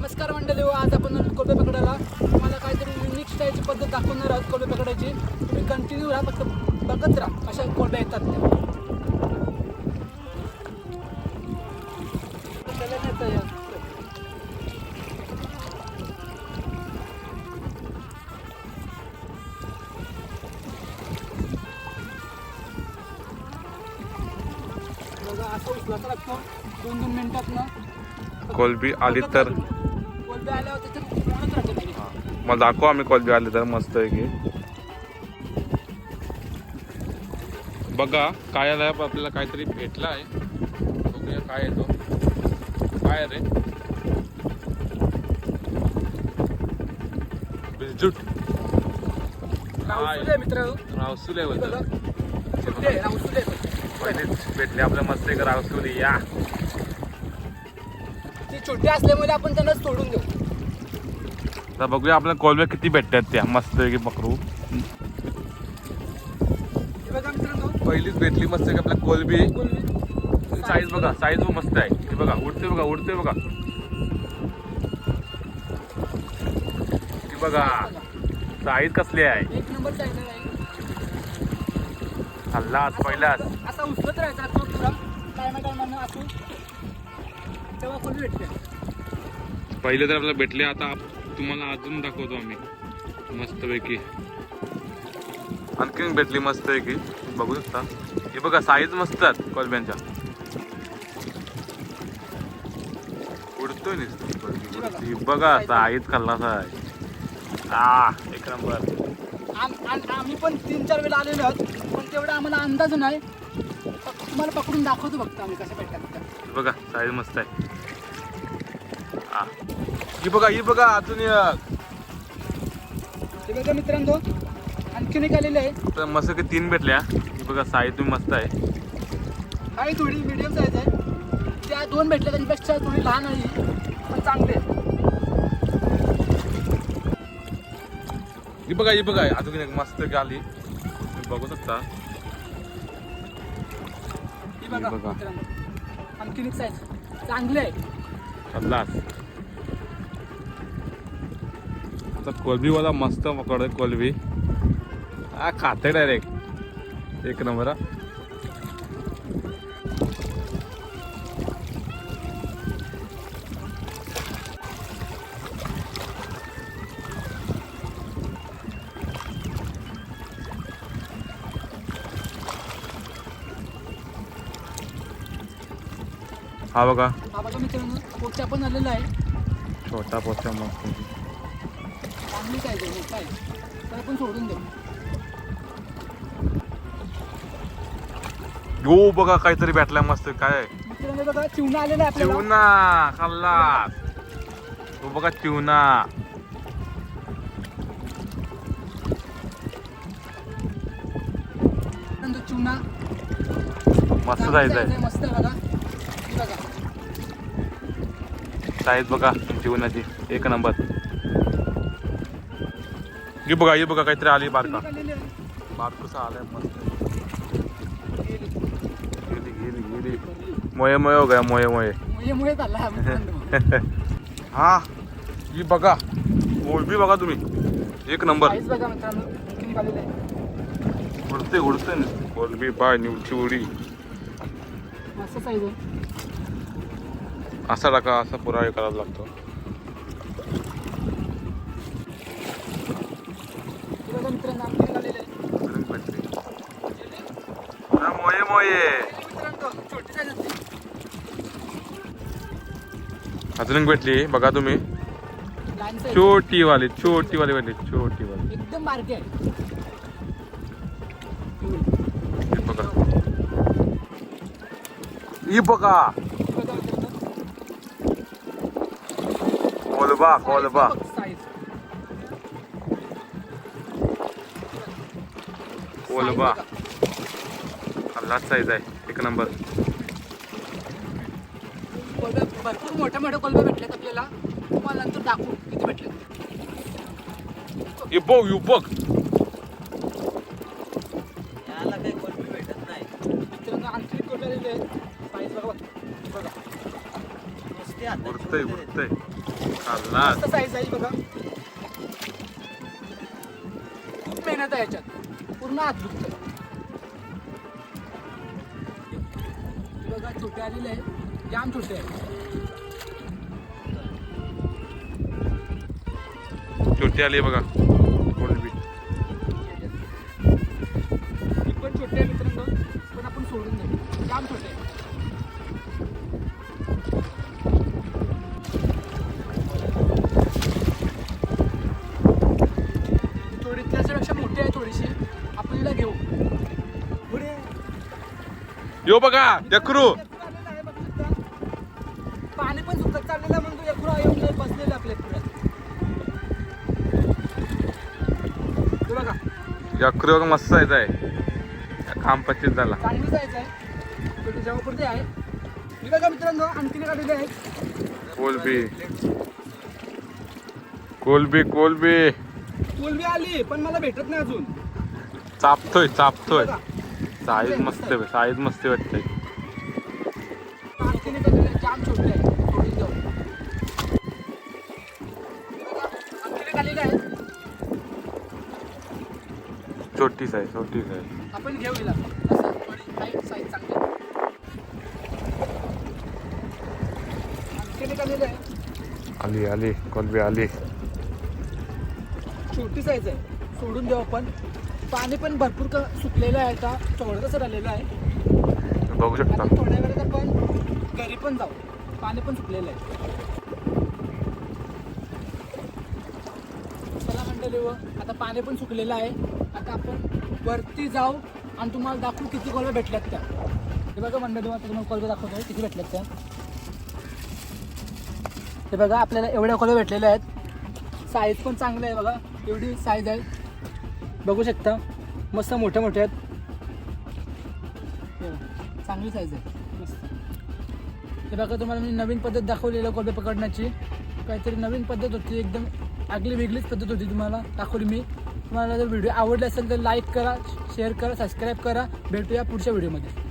नमस्कार मंडळी हो, आज आपण कोलबे पकडायला. तुम्हाला काहीतरी युनिक स्टाईलची पद्धत दाखवणार आहोत कोलबे पकडायची. तुम्ही कंटिन्यू राहा फक्त बघत राहा कशा कोलब्या येतात. बघा असं उचलाचा लागतो दोन दोन मिनिटात ना. कोलबी आली तर मला दाखव आम्ही कोलबी आली तर मस्त आहे की. बघा काय आलं आपल्याला काहीतरी भेटलं आहे बघूया काय आहे तो. काय आहे रे बिलजूट मित्र. रावसुले पहिलेच भेटले आपल्या मस्त एक रावसुली? या. छोटे असल्यामुळे आपण त्यांना सोडून देऊ. तर बघूया आपल्या कोलब्या किती भेटतात त्या. मस्त पकडू. हे बघा मित्रांनो. पहिलीच भेटली मस्त की आपल्या कोलबी कोलबी साईज बघा साईज मस्त आहे. हे बघा उडते बघा उडते बघा. ही बघा साईज कसली आहे? एक नंबर चायनल आहे. हल्ला आज पहिलाच असा उचलत राहायचा तो पुरा. टायमा टायमानं असू तेव्हा कोलबी भेटते पहिले तर आपल्याला भेटले आता तुम्हाला अजून दाखवतो आम्ही. मस्तपैकी. आणखीन भेटली मस्त आहे की बघू शकता. हे बघा साईज मस्त आहेत कोलब्यांच्या. उडतोय नुसती बघा साईज खाल्ला आहे आ एक नंबर आम्ही पण तीन चार वेळा आलेलो आहोत पण तेवढा आम्हाला अंदाज नाही. तुम्हाला पकडून दाखवतो बघतो आम्ही कसं भेटतात. बघा साईज मस्त आहे. ही. बघा ही बघा अजून एक. हे बघा मित्रांनो आणखीन एक आलेले आहे. तर मस्त की तीन भेटल्या. ही बघा साईज तुम्ही मस्त आहे. काही थोडी मिडियम साईज आहे. त्या दोन भेटल्या त्यांच्यापेक्षा थोडी लहान आहे पण चांगली आहे. ही बघा ही बघा अजून एक मस्त की आली तुम्ही बघू शकता. ही बघा बघा. मित्रांनो. आणखी एक साईज चांगली आहे. खल्लास आता कोलबीवाला मस्त पकड कोलबी हा खाते डायरेक्ट एक नंबर हा. हा बघा. हा बघा मित्रांनो पोचा पण आलेला आहे. छोटा पोचा मस्त. चांगली आहे तर आपण सोडून देऊ. हो बघा काहीतरी भेटला मस्त. काय? आहे? मित्रांनो बघा चिवणा आलेला आहे चिवना खाल्लास हो बघा चिवना. चिवणा मस्त size आहे मस्त बघा. साईज बघा चिवनाची एक नंबर. ही बघा ही बघा काहीतरी आली बारका. बारकूसा आलाय मस्त. गेली. गेली गेली. मोये मोये हो गया मोये मोये. हा हा बघा. कोळबी बघा तुम्ही. एक नंबर. उडते उडते. कोलबी बाय निवची उडी. मस्त साईज आहे. असा टाका असा पुरा हे करावा लागतो. मोये मोये. अजून भेटली बघा तुम्ही. छोटी वाली छोटी वाली भेटली छोटी वाली एकदम बारकी आहे. बघा. ही बघा हे बघा मित्रांनो कोलबा कोलबा साईज कोलबा हल्लाच साईज आहे. एक नंबर कोलबे भरपूर मोठ्या मोठ्या कोलबे भेटलेत आपल्याला. तुम्हाला नंतर दाखवू किती भेटले बघ यू बघ. आता उडतंय उडतंय खाल्ला मस्त साईज आहे बघा. खूप मेहनत आहे याच्यात. पूर्ण हात दुखत बघा छोटे आलेले आहे जाम छोटे आहे छोटी आली बघा. यो बघा यक्रू पाणी पण सुकत चाललेलं आहे म्हणून यक्रू येऊन बसलेलं आपल्या पुढ्यात हे बघा. यक्रू बघा मस्त जायचं आहे काम पच्चीस झाला. चांगली जायचं आहे. तो त्याच्यावर आहे. हे बघा मित्रांनो आणखीन काढलेले आहेत कोलबी. कोलबी कोलबी. कोलबी आली पण मला भेटत नाही अजून. चापतोय चापतोय. साईज मस्त साईज मस्त वाटते आणखीन काढलेले आहेत, जाम छोटे आहे सोडून देऊ हे बघा, आणखीन काढलेले आहेत छोटी साईज छोटी साईज आपण घेऊ हिला. असं थोडी हाईट साईज चांगली. आहे. काढलेले आहे. आली आली कोलबी आली. छोटी साईज आहे. सोडून देऊ आपण. पाणी पण भरपूर क सुकलेलं आहे आता. चवळं कसं राहिलेलं आहे. बघू शकता. आता थोड्या वेळात आपण घरी पण जाऊ. पाणी पण सुकलेलं आहे. चला मंडळी व आता पाणी पण सुकलेलं आहे. आता आपण वरती जाऊ आणि तुम्हाला दाखवू किती कॉल भेटल्यात त्या. हे बघा मंडळी व आता तुम्हाला कॉल दाखवतो किती भेटल्यात त्या. हे बघा आपल्याला एवढ्या कॉल भेटलेल्या आहेत. साईज पण चांगलं आहे बघा. एवढी साईज आहे. बघू शकता. मस्त मोठ्या मोठ्या आहेत. चांगली साईज आहे. मस्त. हे बघा तुम्हाला मी नवीन पद्धत दाखवलेलं कोबे पकडण्याची. काहीतरी नवीन पद्धत होती एकदम आगली वेगळीच पद्धत होती तुम्हाला दाखवली मी. तुम्हाला जर व्हिडिओ आवडला असेल तर लाईक करा शेअर करा सबस्क्राईब करा. भेटूया पुढच्या व्हिडिओमध्ये